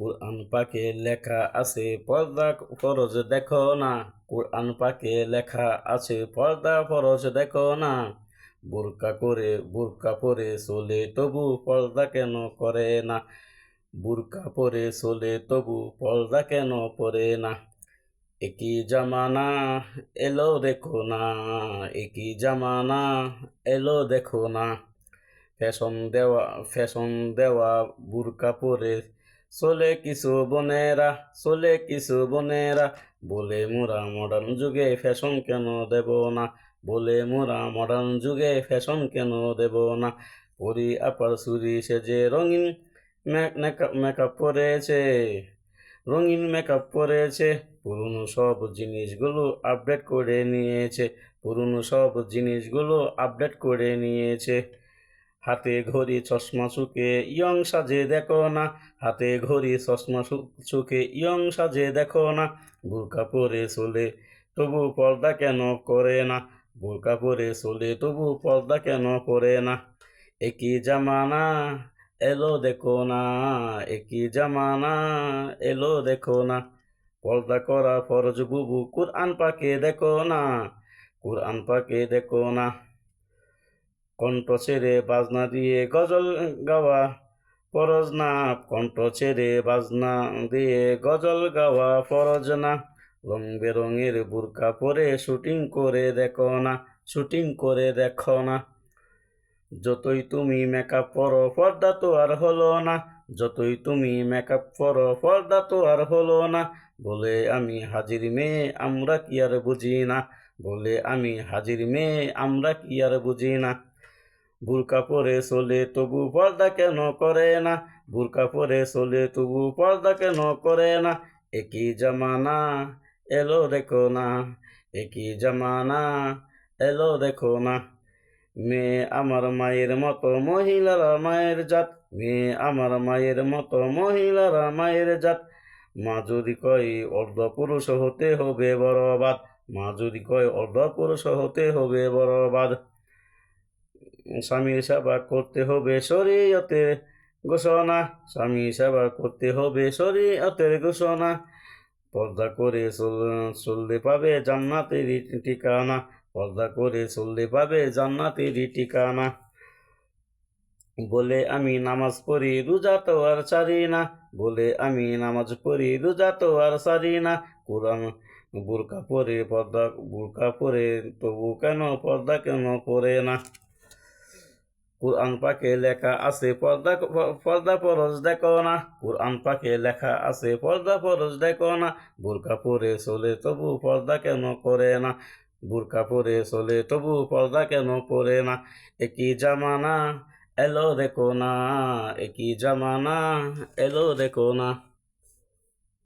কোরআন পাকে লেখা আছে, পর্দা ফরজ দেখো না। কোরআন পাকে লেখা আছে, পর্দা ফরজ দেখো না। বোরকা করে বোরকা পরে চলে তবু পর্দা কেন করে না? বুরকা পরে চলে তবু পর্দা কেন পরে না? একই জামানা এলো দেখো না, একই জামানা এলো দেখো না। ফ্যাশন দেওয়া ফ্যাশন দেওয়া বুরকা পরে চলে কিছু বোনেরা, চলে কিছু বোনেরা, বলে মোরা মডার্ন যুগে ফ্যাশন কেন দেব না? বলে মোরা মডার্ন যুগে ফ্যাশন কেন দেব না? পরি আপার সুরি সেজে রঙিন মেকআপ পরেছে রঙিন মেকআপ পরেছে পুরনো সব জিনিসগুলো আপডেট করে নিয়েছে, পুরনো সব জিনিসগুলো আপডেট করে নিয়েছে। হাতে ঘড়ি, চশমা, চুকে ইয়ং সাজে দেখো না। হাতে ঘড়ি, চশমা চুকে ইয়ং সাজে দেখো না। বুরকা পরে চলে তবু পর্দা কেন করে না? বুরকা পরে চলে তবু পর্দা কেন করে না? একই জামানা এলো দেখো না। একই জামানা এলো দেখো না। পর্দা করা ফরজ বুবু, কুরআন পাকে দেখো না। কুরআন পাকে দেখো না। কণ্ঠ ছেড়ে বাজনা দিয়ে গজল গাওয়া। ফরজ না, কণ্ঠ ছেড়ে বাজনা দিয়ে গজল গাওয়া। ফরজ না রং বেরঙের বুরকা পরে শুটিং করে দেখো না, শুটিং করে দেখো না। যতই তুমি মেকআপ করো, পর্দা তো আর হলো না। যতই তুমি মেকআপ করো, পর্দা তো আর হলো না। বলে আমি হাজির মেয়ে, আমরা কি আর বুঝি না। বলে আমি হাজির মেয়ে, আমরা কি আর বুঝি না। বুরকা পরে চলে তবু পর্দা কেন করে না? বুরকা পরে চলে তবু পর্দা কেন করে না? একই জামানা, এলো দেখো না। একই জামানা, এলো দেখো না। মেয়ে আমার মায়ের মতো মহিলারা মায়ের জাত। মেয়ে আমার মায়ের মতো মহিলারা মায়ের জাত। মা যদি কয় অর্ধ পুরুষ হতে হবে বড়বাদ মা যদি কয় অর্ধ পুরুষ হতে হবে বড়বাদ স্বামীর সেবা করতে হবে শরীয়তের ঘোষণা। স্বামী সেবা করতে হবে শরীয়তের ঘোষণা। পর্দা করে চললে পাবে জান্নাতের ঠিকানা। পর্দা করে চললে পাবে জান্নাতের ঠিকানা। বলে আমি নামাজ পড়ি, রোজা তো আর ছাড়ি না। বলে আমি নামাজ পড়ি, রোজা তো আর ছাড়ি না। কোরআন বুরকা পরে পর্দা বুরকা পরে তবু কেন পর্দা কেন পরে না? কোরআন পাকে লেখা আছে পর্দা পর্দা পরশ দেখো না কোরআন পাকে লেখা আছে পর্দা পরশ দেখো না বোরকা পরে চলে তবু পর্দা কেন করে না বোরকা পরে চলে তবু পর্দা কেন পরে না একই জামানা এলো দেখো না একই জামানা এলো দেখো না